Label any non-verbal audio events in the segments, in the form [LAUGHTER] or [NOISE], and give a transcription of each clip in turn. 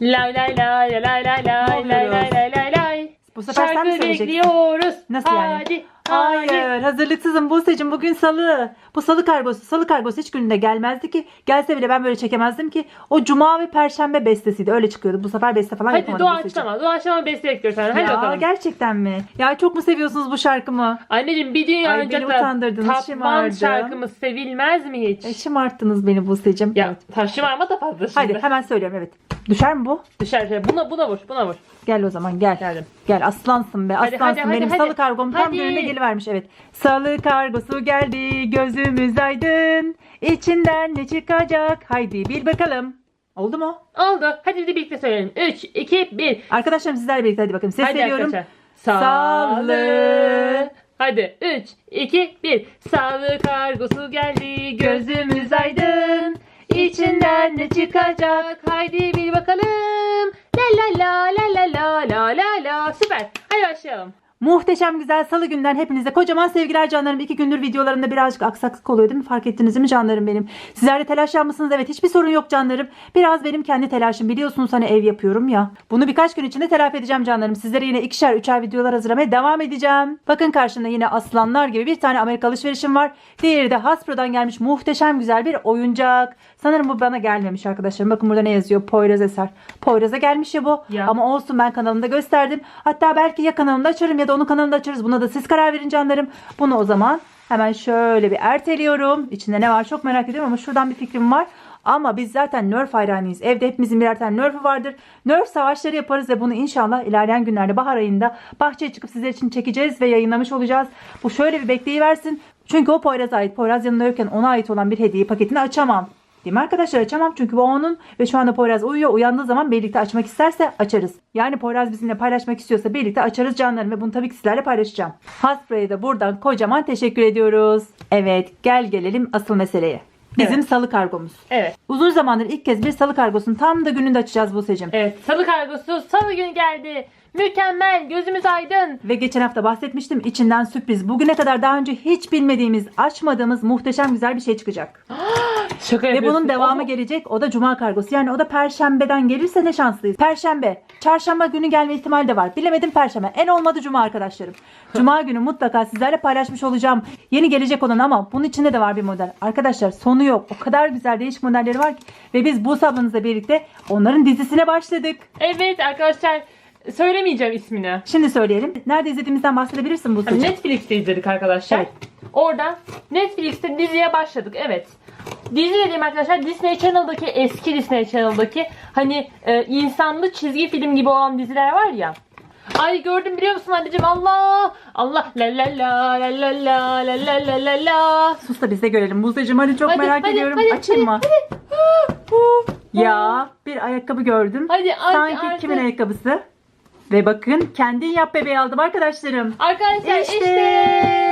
Lay lay lay lay lay lay lay lay lay lay lay. Bu sefer sen mi Şarkı söyleyeceksin? bekliyoruz. Nasıl yani? Hadi hadi. Hayır hazırlıksızım Buse'cim bugün salı. Bu salı kargosu. Salı kargosu hiç gününde gelmezdi ki. Gelse bile ben böyle çekemezdim ki. O cuma ve perşembe bestesiydi. Öyle çıkıyordu. Bu sefer beste falan Hadi yapamadım Buse'cim. doğaçlama. Doğaçlama beste bekliyoruz senden. Hadi Ya bakalım. gerçekten mi? Ya çok mu seviyorsunuz bu şarkımı? Anneciğim bir dünya Ay, beni oyuncakla utandırdınız, şımardım. şarkımız sevilmez mi hiç? E, şımarttınız beni Buse'cim. Ya taşımarma da fazla şimdi. Hadi hemen söylüyorum evet. Düşer mi bu? Şey. Buna buna vur. Buna vur. Gel o zaman gel. Geldim. Gel aslansın be aslansın. hadi, Benim hadi, salı hadi. kargom tam Hadi. gününde gelivermiş evet. Salı kargosu geldi gözümüz aydın. İçinden ne çıkacak? Haydi bil bakalım. Oldu mu? Oldu. Hadi bir de birlikte söyleyelim. 3, 2, 1. Arkadaşlarım sizlerle birlikte hadi bakın. Ses Hadi veriyorum. arkadaşlar. Salı. Salı. Hadi 3, 2, 1. Salı kargosu geldi. Gözümüz aydın. İçinden ne çıkacak? Haydi bir bakalım. La la la la la la la la la. Süper. Hadi başlayalım. Muhteşem güzel salı günden hepinize kocaman sevgiler canlarım. İki gündür videolarımda birazcık aksaklık oluyor değil mi? Fark ettiniz mi canlarım benim? Sizler de telaşlanmışsınız. Evet hiçbir sorun yok canlarım. Biraz benim kendi telaşım. Biliyorsunuz hani ev yapıyorum ya. Bunu birkaç gün içinde telafi edeceğim canlarım. Sizlere yine ikişer üçer videolar hazırlamaya devam edeceğim. Bakın karşımda yine aslanlar gibi bir tane Amerika alışverişim var. Diğeri de Hasbro'dan gelmiş muhteşem güzel bir oyuncak. Sanırım bu bana gelmemiş arkadaşlarım. Bakın burada ne yazıyor? Poyraz Eser. Poyraz'a gelmiş ya bu. Ya. Ama olsun ben kanalımda gösterdim. Hatta belki ya kanalımda açarım ya da onun kanalında açarız. Buna da siz karar verin canlarım. Bunu o zaman hemen şöyle bir erteliyorum. İçinde ne var çok merak ediyorum ama şuradan bir fikrim var. Ama biz zaten Nerf hayranıyız. Evde hepimizin birer tane Nerf'ü vardır. Nerf savaşları yaparız ve bunu inşallah ilerleyen günlerde bahar ayında bahçeye çıkıp sizler için çekeceğiz ve yayınlamış olacağız. Bu şöyle bir bekleyiversin. Çünkü o Poyraz'a ait. Poyraz yanında yokken ona ait olan bir hediye paketini açamam. Mi arkadaşlar açamam çünkü bu onun ve şu anda Poyraz uyuyor. Uyandığı zaman birlikte açmak isterse açarız. Yani Poyraz bizimle paylaşmak istiyorsa birlikte açarız canlarım ve bunu tabii ki sizlerle paylaşacağım. Hasbro'ya da buradan kocaman teşekkür ediyoruz. Evet gel gelelim asıl meseleye. Bizim Evet. salı kargomuz. Evet. Uzun zamandır ilk kez bir salı kargosunu tam da gününde açacağız Buse'cim. Evet. Salı kargosu salı günü geldi. Mükemmel. Gözümüz aydın. Ve geçen hafta bahsetmiştim içinden sürpriz. Bugüne kadar daha önce hiç bilmediğimiz, açmadığımız muhteşem güzel bir şey çıkacak. [GASPS] Şaka Ve bunun devamı gelecek. O da cuma kargosu. Yani o da perşembeden gelirse ne şanslıyız. Perşembe. Çarşamba günü gelme ihtimali de var. Bilemedim perşembe. En olmadı cuma arkadaşlarım. Cuma günü mutlaka sizlerle paylaşmış olacağım. Yeni gelecek olan ama bunun içinde de var bir model. Arkadaşlar sonu yok. O kadar güzel değişik modelleri var ki. Ve biz bu sabunuzla birlikte onların dizisine başladık. Evet arkadaşlar söylemeyeceğim ismini. Şimdi söyleyelim. Nerede izlediğimizden bahsedebilirsin bu Hani. Netflix'te izledik arkadaşlar. Evet. Oradan Netflix'te diziye başladık. Evet. Dizi dediğim arkadaşlar Disney Channel'daki eski Disney Channel'daki hani e, insanlı çizgi film gibi olan diziler var ya. Ay gördüm biliyor musun anneciğim Allah Allah la la la la la la la la la la la Sus da biz de görelim. Buzdacığım hadi çok Hadi, merak hadi, ediyorum. hadi, Açayım hadi, mı? [GASPS] Ya bir ayakkabı gördüm. Hadi, hadi, Sanki artık. kimin ayakkabısı? Ve bakın kendin yap bebeği aldım arkadaşlarım. Arkadaşlar işte, İşte.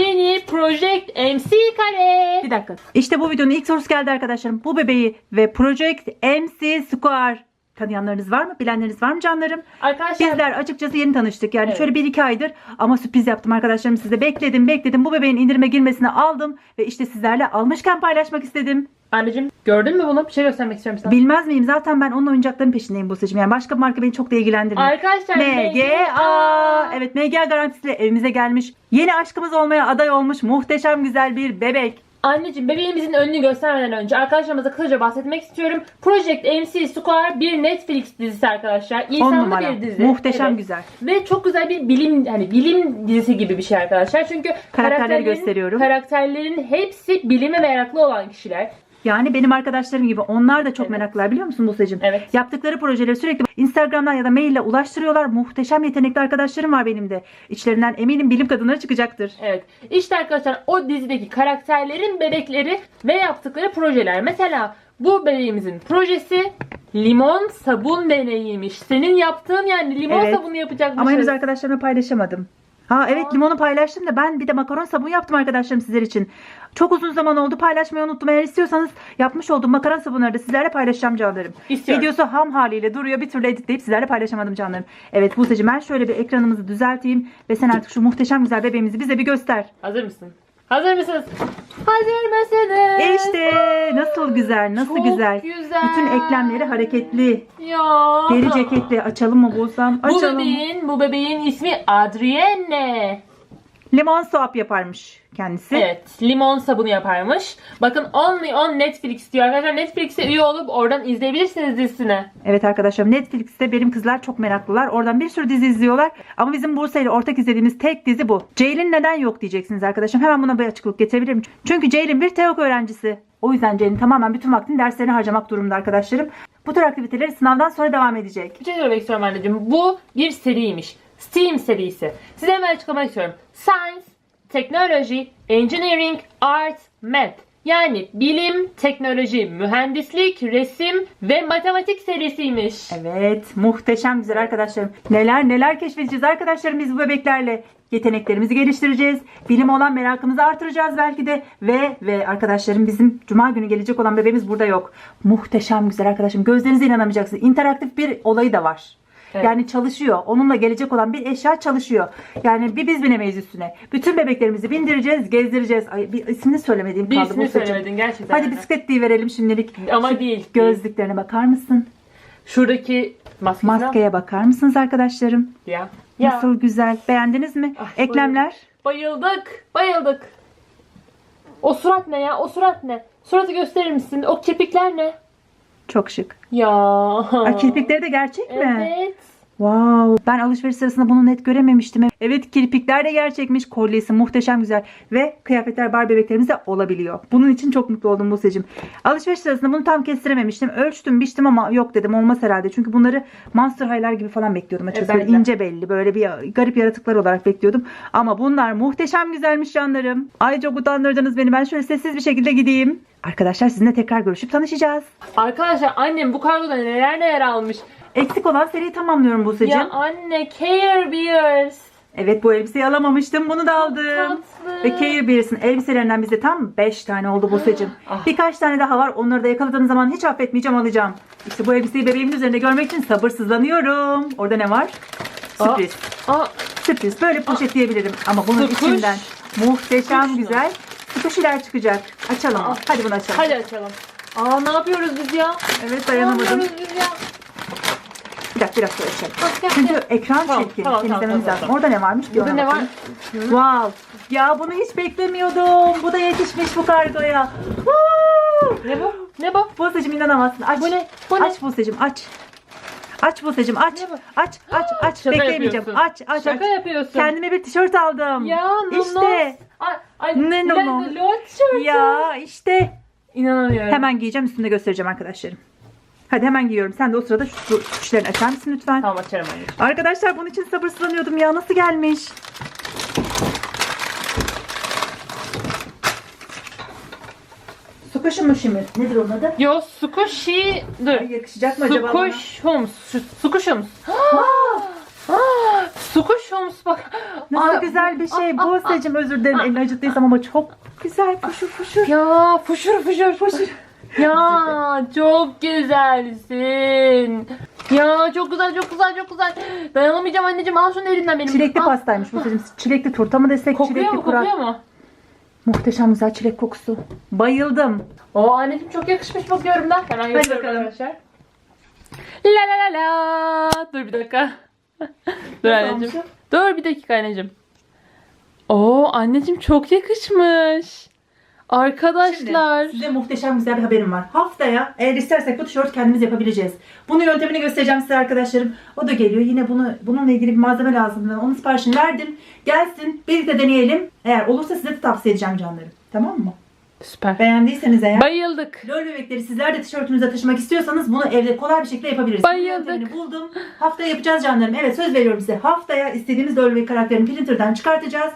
Yeni Project MC kare. Bir dakika. İşte bu videonun ilk sorusu geldi arkadaşlarım. Bu bebeği ve Project MC Square tanıyanlarınız var mı? Bilenleriniz var mı canlarım? Arkadaşlar Bizler açıkçası yeni tanıştık. Yani Evet. şöyle bir iki aydır ama sürpriz yaptım arkadaşlarım size. Bekledim bekledim. Bu bebeğin indirime girmesini aldım. Ve işte sizlerle almışken paylaşmak istedim. Anneciğim gördün mü bunu? Bir şey göstermek istiyorum sana. Bilmez miyim? Zaten ben onun oyuncaklarının peşindeyim bu seçim. Yani başka bir marka beni çok da ilgilendirmiyor. Arkadaşlar MGA. Evet MGA garantisiyle evimize gelmiş. Yeni aşkımız olmaya aday olmuş muhteşem güzel bir bebek. Anneciğim bebeğimizin önünü göstermeden önce arkadaşlarımıza kısaca bahsetmek istiyorum. Project MC Square bir Netflix dizisi arkadaşlar. İnsanlı bir dizi. Muhteşem Evet. güzel. Ve çok güzel bir bilim hani bilim dizisi gibi bir şey arkadaşlar. Çünkü karakterlerin- gösteriyorum. Karakterlerin hepsi bilime meraklı olan kişiler. Yani benim arkadaşlarım gibi onlar da çok Evet. meraklılar biliyor musun Buse'cim? Evet. Yaptıkları projeleri sürekli Instagram'dan ya da maille ulaştırıyorlar. Muhteşem yetenekli arkadaşlarım var benim de. İçlerinden eminim bilim kadınları çıkacaktır. Evet. İşte arkadaşlar o dizideki karakterlerin bebekleri ve yaptıkları projeler. Mesela bu bebeğimizin projesi limon sabun deneyiymiş. Senin yaptığın yani limon Evet. sabunu yapacakmışız. Ama henüz arkadaşlarımla paylaşamadım. Ha evet Aa. limonu paylaştım da ben bir de makaron sabun yaptım arkadaşlarım sizler için. Çok uzun zaman oldu paylaşmayı unuttum. Eğer istiyorsanız yapmış olduğum makaron sabunları da sizlerle paylaşacağım canlarım. İstiyorum. Videosu ham haliyle duruyor. Bir türlü editleyip sizlerle paylaşamadım canlarım. Evet Buse'cim ben şöyle bir ekranımızı düzelteyim ve sen artık şu muhteşem güzel bebeğimizi bize bir göster. Hazır mısın? Hazır mısınız? Hazır mısınız? İşte nasıl güzel, nasıl Çok güzel. güzel. Bütün eklemleri hareketli. Ya. Deri ceketli. Açalım mı? Bu Açalım. bebeğin, bu bebeğin ismi Adrienne. Limon soğap yaparmış kendisi. Evet, limon sabunu yaparmış. Bakın Only on Netflix diyor arkadaşlar. Netflix'e üye olup oradan izleyebilirsiniz dizisini. Evet arkadaşlar Netflix'te benim kızlar çok meraklılar. Oradan bir sürü dizi izliyorlar. Ama bizim Buse ile ortak izlediğimiz tek dizi bu. Ceylin neden yok diyeceksiniz arkadaşlar. Hemen buna bir açıklık getirebilirim. Çünkü Ceylin bir teok öğrencisi. O yüzden Ceylin tamamen bütün vaktini derslerine harcamak durumunda arkadaşlarım. Bu tür aktiviteleri sınavdan sonra devam edecek. Bir şey söylemek istiyorum anneciğim. Bu bir seriymiş. STEAM serisi. Size hemen açıklamak istiyorum. Science, Technology, Engineering, Art, Math. Yani bilim, teknoloji, mühendislik, resim ve matematik serisiymiş. Evet muhteşem güzel arkadaşlarım. Neler neler keşfedeceğiz arkadaşlarım biz bu bebeklerle. Yeteneklerimizi geliştireceğiz. Bilim olan merakımızı artıracağız belki de. Ve ve arkadaşlarım bizim cuma günü gelecek olan bebeğimiz burada yok. Muhteşem güzel arkadaşım. Gözlerinize inanamayacaksınız. İnteraktif bir olayı da var. Evet. Yani çalışıyor. Onunla gelecek olan bir eşya çalışıyor. Yani bir biz binemeyiz üstüne. Bütün bebeklerimizi bindireceğiz, gezdireceğiz. Ay, bir ismini söylemediğim Bir kaldı. ismi Buse'cim. söylemedin gerçekten. Hadi yani. bisiklet diye verelim şimdilik. Ama Şu değil. Gözlüklerine bakar mısın? Şuradaki maskesine Maskeye bakar mısınız arkadaşlarım? Ya. Ya. Nasıl güzel. Beğendiniz mi? Ah, Eklemler. Bayıldık. Bayıldık. O surat ne ya? O surat ne? Suratı gösterir misin? O kirpikler ne? Çok şık. Ya. Aa, kirpikleri de gerçek mi? Evet. Wow. Ben alışveriş sırasında bunu net görememiştim. Evet kirpikler de gerçekmiş. Kolyesi muhteşem güzel. Ve kıyafetler bar bebeklerimizde olabiliyor. Bunun için çok mutlu oldum Buse'cim. Alışveriş sırasında bunu tam kestirememiştim. Ölçtüm biçtim ama yok dedim olmaz herhalde. Çünkü bunları Monster High'lar gibi falan bekliyordum açıkçası. E, Böyle de. ince belli böyle bir garip yaratıklar olarak bekliyordum. Ama bunlar muhteşem güzelmiş canlarım. Ay çok utandırdınız beni. Ben şöyle sessiz bir şekilde gideyim. Arkadaşlar sizinle tekrar görüşüp tanışacağız. Arkadaşlar annem bu kargoda neler neler almış. Eksik olan seriyi tamamlıyorum Buse'cim. Ya anne Care Bears. Evet bu elbiseyi alamamıştım. Bunu da aldım. Tatlı. Ve Care Bears'ın elbiselerinden bizde tam 5 tane oldu Buse'cim. Ah. Birkaç tane daha var. Onları da yakaladığım zaman hiç affetmeyeceğim alacağım. İşte bu elbiseyi bebeğimin üzerinde görmek için sabırsızlanıyorum. Orada ne var? Sürpriz. Aa, Sürpriz. Böyle poşet diyebilirim. Ama bunun Sıkış. içinden muhteşem Sıkış güzel sıkışılar çıkacak. Açalım. Ah. Hadi bunu açalım. hadi açalım. Aa ne yapıyoruz biz ya? Evet Ne dayanamadım. yapıyoruz biz ya? Bir dakika bir dakika açalım. Bak, gel, Çünkü ekran Tamam, çirkin. tamam, Temizlememiz tamam, lazım. tamam. Orada ne varmış? Bir Burada ne var? Wow. Ya bunu hiç beklemiyordum. Bu da yetişmiş bu kargoya. Woo! Ne bu? Ne bu? Buse'cim inanamazsın. Aç. Bu ne? Bu ne? Aç Buse'cim aç. Aç Buse'cim aç. Aç aç aç. Şaka Bekleyemeyeceğim. Aç aç Şaka aç. yapıyorsun. Kendime bir tişört aldım. Ya nonos. İşte. Ay, ay, Ne? Lot tişörtü. Ya işte. İnanamıyorum. Hemen giyeceğim üstünde göstereceğim arkadaşlarım. Hadi hemen giyiyorum. Sen de o sırada şu tuşlarını açar mısın lütfen? Tamam açarım anneciğim. Arkadaşlar bunun için sabırsızlanıyordum ya. Nasıl gelmiş? Sukuşu mu şimdi? Nedir onun adı? Yo Sukushi dur. Ay, yakışacak mı acaba bana? Sukuşhums. Sukuşhums. Sukuşhums bak. Nasıl Aa, güzel bir şey. Buse'cim özür dilerim elini acıttıysam ama çok güzel fuşur fuşur. Ya fuşur fuşur fuşur. Ya çok güzelsin. Ya çok güzel çok güzel çok güzel. Dayanamayacağım anneciğim al şunu elinden benim. Çilekli Al. pastaymış Buse'cim. [GASPS] Çilekli turta mı desek? Kokuyor çilekli mu kurak. kokuyor mu? Muhteşem güzel çilek kokusu. Bayıldım. O anneciğim çok yakışmış bakıyorum da. Hemen göstereyim bakalım. arkadaşlar. La la la la. Dur bir dakika. [LAUGHS] Dur anneciğim. Dur bir dakika anneciğim. Oo anneciğim çok yakışmış. Arkadaşlar. Şimdi size muhteşem güzel bir haberim var. Haftaya eğer istersek bu tişört kendimiz yapabileceğiz. Bunun yöntemini göstereceğim size arkadaşlarım. O da geliyor. Yine bunu bununla ilgili bir malzeme lazım. Onun siparişini verdim. Gelsin birlikte deneyelim. Eğer olursa size de tavsiye edeceğim canlarım. Tamam mı? Süper. Beğendiyseniz eğer. Bayıldık. LOL bebekleri sizler de tişörtünüze taşımak istiyorsanız bunu evde kolay bir şekilde yapabiliriz. Bunun Bayıldık. buldum. Haftaya yapacağız canlarım. Evet söz veriyorum size. Haftaya istediğimiz LOL bebek karakterini printer'dan çıkartacağız.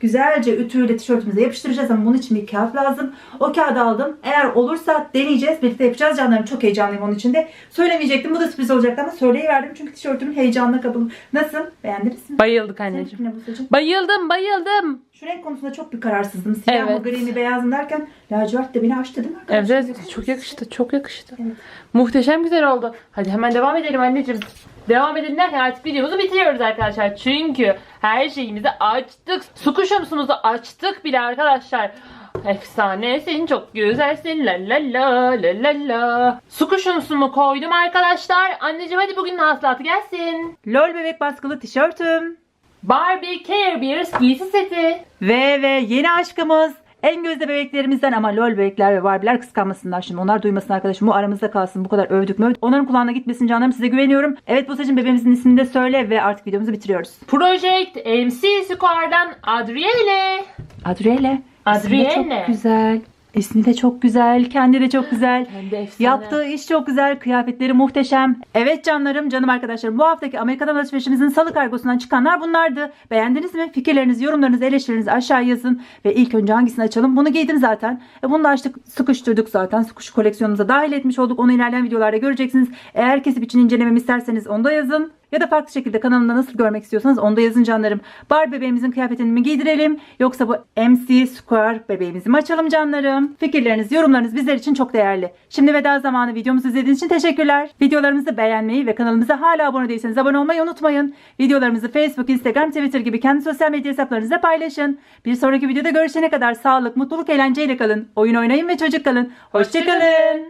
Güzelce ütüyle tişörtümüze yapıştıracağız ama bunun için bir kağıt lazım. O kağıdı aldım. Eğer olursa deneyeceğiz. Birlikte yapacağız canlarım. Çok heyecanlıyım onun için de. Söylemeyecektim. Bu da sürpriz olacaktı ama söyleyiverdim. Çünkü tişörtümün heyecanına kapıldım. Nasıl? Beğendiniz mi? Bayıldık anneciğim. Bayıldım bayıldım. Şu renk konusunda çok bir kararsızdım. Siyah mı, Evet. gri mi, beyaz mı derken lacivert de beni açtı değil mi Evet, arkadaşlar? evet çok yakıştı çok yakıştı. Evet. Muhteşem güzel oldu. Hadi hemen devam edelim anneciğim. Devam edelim derken artık videomuzu bitiriyoruz arkadaşlar. Çünkü her şeyimizi açtık. Su kuşumsumuzu açtık bile arkadaşlar. Efsanesin çok güzelsin la la la la la la. Su kuşumsumu koydum arkadaşlar. Anneciğim hadi bugün hasılatı gelsin. LOL bebek baskılı tişörtüm. Barbie Care Bears giysi seti. Ve ve yeni aşkımız en gözde bebeklerimizden ama LOL bebekler ve Barbie'ler kıskanmasınlar şimdi. Onlar duymasın arkadaşım. Bu aramızda kalsın. Bu kadar övdük mü? Onların kulağına gitmesin canlarım. Size güveniyorum. Evet bu seçim bebeğimizin ismini de söyle ve artık videomuzu bitiriyoruz. Project MC Square'dan Adriele. Adriele. Adriele. çok güzel. İsmi de çok güzel. Kendi de çok güzel. Yaptığı iş çok güzel. Kıyafetleri muhteşem. Evet canlarım, canım arkadaşlarım. Bu haftaki Amerika'dan alışverişimizin salı kargosundan çıkanlar bunlardı. Beğendiniz mi? Fikirlerinizi, yorumlarınızı, eleştirilerinizi aşağı yazın. Ve ilk önce hangisini açalım? Bunu giydim zaten. E bunu da açtık, sıkıştırdık zaten. Sıkış koleksiyonumuza dahil etmiş olduk. Onu ilerleyen videolarda göreceksiniz. Eğer kesip için incelememi isterseniz onu da yazın. Ya da farklı şekilde kanalımda nasıl görmek istiyorsanız onu da yazın canlarım. Barbie bebeğimizin kıyafetini mi giydirelim yoksa bu MC Square bebeğimizi mi açalım canlarım? Fikirleriniz, yorumlarınız bizler için çok değerli. Şimdi veda zamanı videomuzu izlediğiniz için teşekkürler. Videolarımızı beğenmeyi ve kanalımıza hala abone değilseniz abone olmayı unutmayın. Videolarımızı Facebook, Instagram, Twitter gibi kendi sosyal medya hesaplarınızda paylaşın. Bir sonraki videoda görüşene kadar sağlık, mutluluk, eğlenceyle kalın. Oyun oynayın ve çocuk kalın. Hoşçakalın.